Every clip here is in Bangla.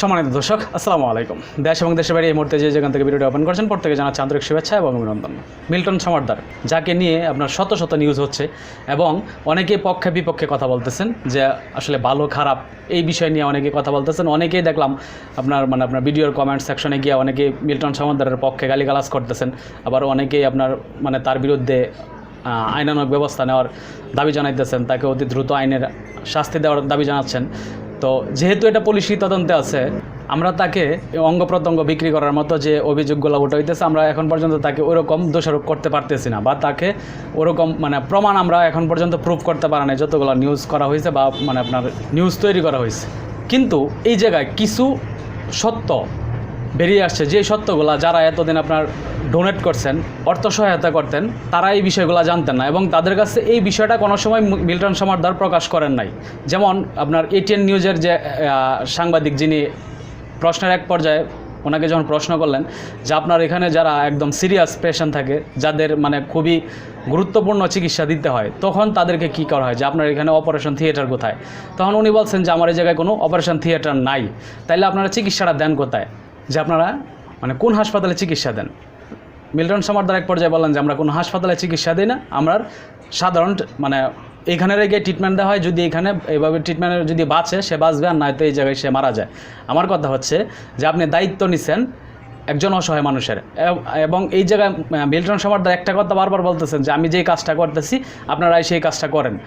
সম্মানিত দর্শক, আসসালামু আলাইকুম। দেশ এবং দেশের বাইরে এই মুহূর্তে যে যেখান থেকে ভিডিওটি ওপেন করছেন, প্রত্যেকে জানাচ্ছে আন্তরিক শুভেচ্ছা এবং অভিনন্দন। মিল্টন সমারদার, যাকে নিয়ে আপনার শত শত নিউজ হচ্ছে এবং অনেকে পক্ষে বিপক্ষে কথা বলতেছেন যে আসলে ভালো, খারাপ এই বিষয় নিয়ে অনেকে কথা বলতেছেন। অনেকেই দেখলাম আপনার মানে আপনার ভিডিওর কমেন্ট সেকশনে গিয়ে অনেকে মিল্টন সমারদারের পক্ষে গালিগালাজ করতেছেন। আবার অনেকেই আপনার মানে তার বিরুদ্ধে আইনানক ব্যবস্থা নেওয়ার দাবি জানাইতেছেন, তাকে অতি দ্রুত আইনের শাস্তি দেওয়ার দাবি জানাচ্ছেন। তো যেহেতু এটা পুলিশি তদন্তে আছে, আমরা তাকে অঙ্গ প্রত্যঙ্গ বিক্রি করার মতো যে অভিযোগগুলো ওটা হইতেছে আমরা এখন পর্যন্ত তাকে ওরকম দোষারোপ করতে পারতেছি না বা তাকে ওরকম মানে প্রমাণ আমরা এখন পর্যন্ত প্রুভ করতে পারা নাই, যতগুলো নিউজ করা হয়েছে বা মানে আপনার নিউজ তৈরি করা হয়েছে। কিন্তু এই জায়গায় কিছু সত্য বেরিয়ে আসছে, যে সত্যগুলা যারা এতদিন আপনার ডোনেট করছেন অর্থ সহায়তা করতেন তারা এই বিষয়গুলো জানতেন না এবং তাদের কাছে এই বিষয়টা কোনো সময় মিল্টন সমারদার প্রকাশ করেন নাই। যেমন আপনার এটিএন নিউজের যে সাংবাদিক যিনি প্রশ্নের এক পর্যায়ে ওনাকে যখন প্রশ্ন করলেন যে আপনার এখানে যারা একদম সিরিয়াস পেশেন্ট থাকে, যাদের মানে খুবই গুরুত্বপূর্ণ চিকিৎসা দিতে হয়, তখন তাদেরকে কি করা হয়? যে আপনার এখানে অপারেশন থিয়েটার কোথায়? তখন উনি বলছেন যে আমার এই জায়গায় কোনো অপারেশন থিয়েটার নাই। তাইলে আপনারা চিকিৎসাটা দেন কোথায়? যে আপনারা মানে কোন হাসপাতালে চিকিৎসা দেন? মিল্টন সমারদার এক পর্যায়ে বললেন যে, আমরা কোনো হাসপাতালে চিকিৎসা দিই না। আমরা সাধারণ মানে এইখানে রেখে ট্রিটমেন্ট দেওয়া হয়। যদি এখানে এইভাবে ট্রিটমেন্ট যদি বাঁচে, সে বাঁচবে আর নয়তো এই জায়গায় সে মারা যায়। আমার কথা হচ্ছে যে, আপনি দায়িত্ব নিছেন একজন অসহায় মানুষের। এবং এই জায়গায় মিল্টন সমারদার একটা কথা বারবার বলতেছেন যে, আমি যেই কাজটা করতেছি, আপনারাই সেই কাজটা করেন।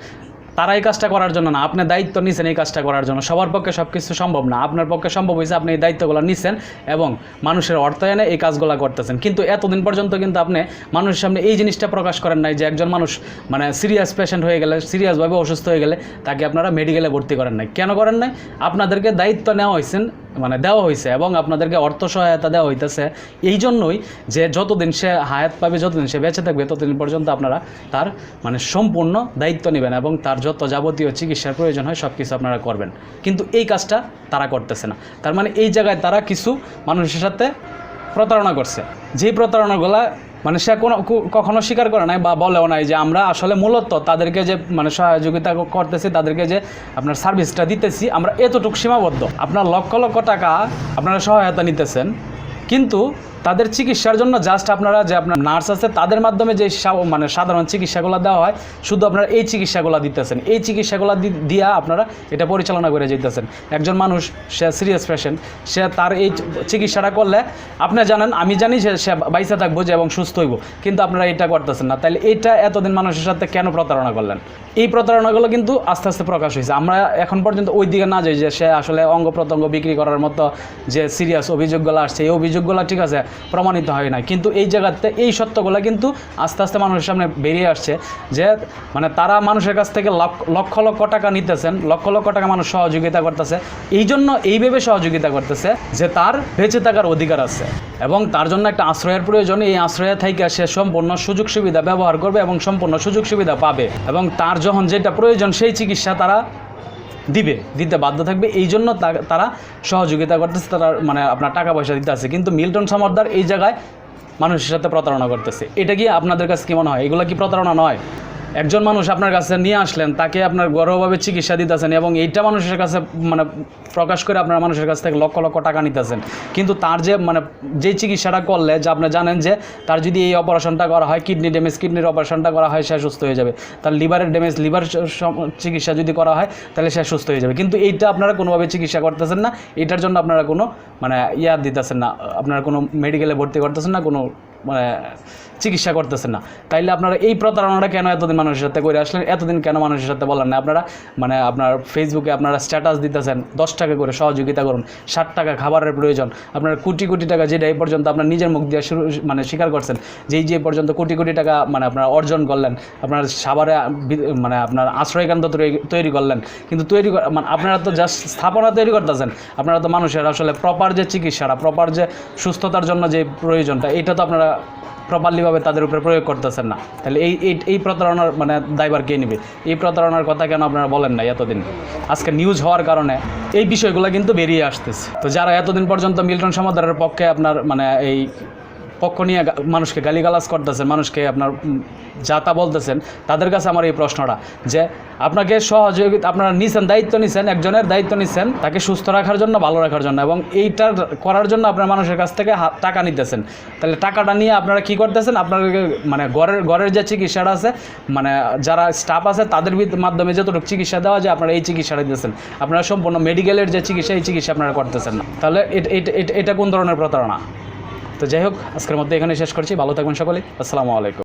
তারা এই কাজটা করার জন্য না, আপনি দায়িত্ব নিছেন এই কাজটা করার জন্য। সবার পক্ষে সব কিছু সম্ভব না। আপনার পক্ষে সম্ভব হয়েছে আপনি এই দায়িত্বগুলো নিছেন এবং মানুষের অর্থায়নে এই কাজগুলো করতেছেন। কিন্তু এতদিন পর্যন্ত কিন্তু আপনি মানুষের সামনে এই জিনিসটা প্রকাশ করেন নাই যে একজন মানুষ মানে সিরিয়াস পেশেন্ট হয়ে গেলে সিরিয়াসভাবে অসুস্থ হয়ে গেলে তাকে আপনারা মেডিকেলে ভর্তি করেন নাই। কেন করেন নাই? আপনাদেরকে দায়িত্ব নেওয়া হয়েছেন মানে দেওয়া হয়েছে এবং আপনাদেরকে অর্থ সহায়তা দেওয়া হইতেছে। এই জন্যই যে যতদিন সে হায়াত পাবে, যতদিন সে বেঁচে থাকবে, ততদিন পর্যন্ত আপনারা তার মানে সম্পূর্ণ দায়িত্ব নেবেন এবং তার যত যাবতীয় চিকিৎসার প্রয়োজন হয় সব কিছু আপনারা করবেন। কিন্তু এই কাজটা তারা করতেছে না। তার মানে এই জায়গায় তারা কিছু মানুষের সাথে প্রতারণা করছে। যেই প্রতারণাগুলা মানে সে কোনো কখনো স্বীকার করে নাই বা বলেও নাই যে আমরা আসলে মূলত তাদেরকে যে মানে সহযোগিতা করতেছি, তাদেরকে যে আপনার সার্ভিসটা দিতেছি, আমরা এতটুকু সীমাবদ্ধ। আপনার লক্ষ লক্ষ টাকা আপনারা সহায়তা নিতেছেন, কিন্তু তাদের চিকিৎসার জন্য জাস্ট আপনারা যে আপনার নার্স আছে, তাদের মাধ্যমে যে মানে সাধারণ চিকিৎসাগুলো দেওয়া হয়, শুধু আপনারা এই চিকিৎসাগুলো দিতেছেন। এই চিকিৎসাগুলো দিয়া আপনারা এটা পরিচালনা করে যেতেছেন একজন মানুষ, সে সিরিয়াস পেশেন্ট সে তার এই চিকিৎসাটা করলে, আপনি জানেন, আমি জানি যে সে বাইসে থাকব যে এবং সুস্থ হইব, কিন্তু আপনারা এটা করতেছেন না। তাহলে এটা এতদিন মানুষের সাথে কেন প্রতারণা করলেন? এই প্রতারণাগুলো কিন্তু আস্তে আস্তে প্রকাশ হয়েছে আমরা এখন পর্যন্ত ওই দিকে না যাই যে সে আসলে অঙ্গ প্রত্যঙ্গ বিক্রি করার মতো যে সিরিয়াস অভিযোগগুলো আসছে, এই অভিযোগগুলো ঠিক আছে প্রমাণিত হয় না কিন্তু এই জায়গাতে এই সত্যগুলো কিন্তু আস্তে আস্তে মানুষের সামনে বেরিয়ে আসছে যে মানে তারা মানুষের কাছ থেকে লক্ষ লক্ষ টাকা নিতেছেন, লক্ষ লক্ষ টাকা মানুষ সহযোগিতা করতেছে। এই জন্য এইভাবে সহযোগিতা করতেছে যে, তার বেঁচে থাকার অধিকার আছে এবং তার জন্য একটা আশ্রয়ের প্রয়োজন। এই আশ্রয়ে থেকে সে সম্পূর্ণ সুযোগ সুবিধা ব্যবহার করবে এবং সম্পূর্ণ সুযোগ সুবিধা পাবে এবং তার যখন যেটা প্রয়োজন সেই চিকিৎসা তারা দিবে, দিতে বাধ্য থাকবে। এই জন্য তারা সহযোগিতা করতেছে, তারা মানে আপনার টাকা পয়সা দিতে আছে। কিন্তু মিল্টন সমর্দার এই জায়গায় মানুষের সাথে প্রতারণা করতেছে। এটা কি আপনাদের কাছে কি মনে হয়? এগুলো কি প্রতারণা নয়? একজন মানুষ আপনার কাছে নিয়ে আসলেন, তাকে আপনার গর্বভাবে চিকিৎসা দিতেছেন এবং এইটা মানুষের কাছে মানে প্রকাশ করে আপনার মানুষের কাছ থেকে লক্ষ লক্ষ টাকা নিতেছেন। কিন্তু তার যে মানে যে চিকিৎসাটা করলে, যে আপনি জানেন যে তার যদি এই অপারেশনটা করা হয়, কিডনি ড্যামেজ, কিডনির অপারেশনটা করা হয়, সে সুস্থ হয়ে যাবে। তার লিভারের ড্যামেজ, লিভার চিকিৎসা যদি করা হয়, তাহলে সে সুস্থ হয়ে যাবে। কিন্তু এইটা আপনারা কোনোভাবে চিকিৎসা করতেছেন না। এটার জন্য আপনারা কোনো মানে ইয়ার দিতেছেন না, আপনারা কোনো মেডিকেলে ভর্তি করতেছেন না, কোনো চিকিৎসা করতেছেন না। তাইলে আপনারা এই প্রতারণাটা কেন এতদিন মানুষের সাথে করে আসলেন? এতদিন কেন মানুষের সাথে বলেন না আপনারা মানে আপনার ফেসবুকে আপনারা স্ট্যাটাস দিতেছেন, দশ টাকা করে সহযোগিতা করুন, ষাট টাকা খাবারের প্রয়োজন, আপনারা কোটি কোটি টাকা যেটা এই পর্যন্ত আপনার নিজের মুখ দিয়ে শুরু মানে স্বীকার করছেন, যেই যে পর্যন্ত কোটি কোটি টাকা মানে আপনারা অর্জন করলেন, আপনার সাভারে বি- মানে আপনার আশ্রয়কেন্দ্র তৈরি- করলেন, কিন্তু তৈরি মানে আপনারা তো জাস্ট স্থাপনা তৈরি করতেছেন, আপনারা তো মানুষের আসলে প্রপার যে চিকিৎসাটা প্রপার যে সুস্থতার জন্য যে প্রয়োজনটা এটা তো আপনারা প্রপারলিভাবে তাদের উপরে প্রয়োগ করতেছেন না। তাহলে এই এই এই প্রতারণার মানে দায়বার কে নেবে? এই প্রতারণার কথা কেন আপনারা বলেন না এতদিন? আজকে নিউজ হওয়ার কারণে এই বিষয়গুলো কিন্তু বেরিয়ে আসতেছে। তো যারা এতদিন পর্যন্ত মিল্টন সমাদারের পক্ষে আপনার মানে এই পক্ষ নিয়ে মানুষকে গালিগালাজ করতেছেন, মানুষকে আপনার যা তা বলতেছেন, তাদের কাছে আমার এই প্রশ্নটা যে আপনাকে সহযোগিতা আপনারা নিছেন, দায়িত্ব নিছেন, একজনের দায়িত্ব নিছেন, তাকে সুস্থ রাখার জন্য, ভালো রাখার জন্য এবং এইটার করার জন্য আপনার মানুষের কাছ থেকে টাকা নিতেছেন। তাহলে টাকাটা নিয়ে আপনারা কি করতেছেন? আপনাদেরকে মানে ঘরের ঘরের যে চিকিৎসাটা আছে মানে যারা স্টাফ আছে, তাদের মাধ্যমে যতটুকু চিকিৎসা দেওয়া যায়, আপনারা এই চিকিৎসাটা দিতেছেন। আপনারা সম্পূর্ণ মেডিকেলের যে চিকিৎসা, এই চিকিৎসা আপনারা করতেছেন না। তাহলে এটা কোন ধরনের প্রতারণা? তো যাই হোক আজকের মধ্যে এখানে শেষ করছি। ভালো থাকবেন সকলে। আসসালামু আলাইকুম।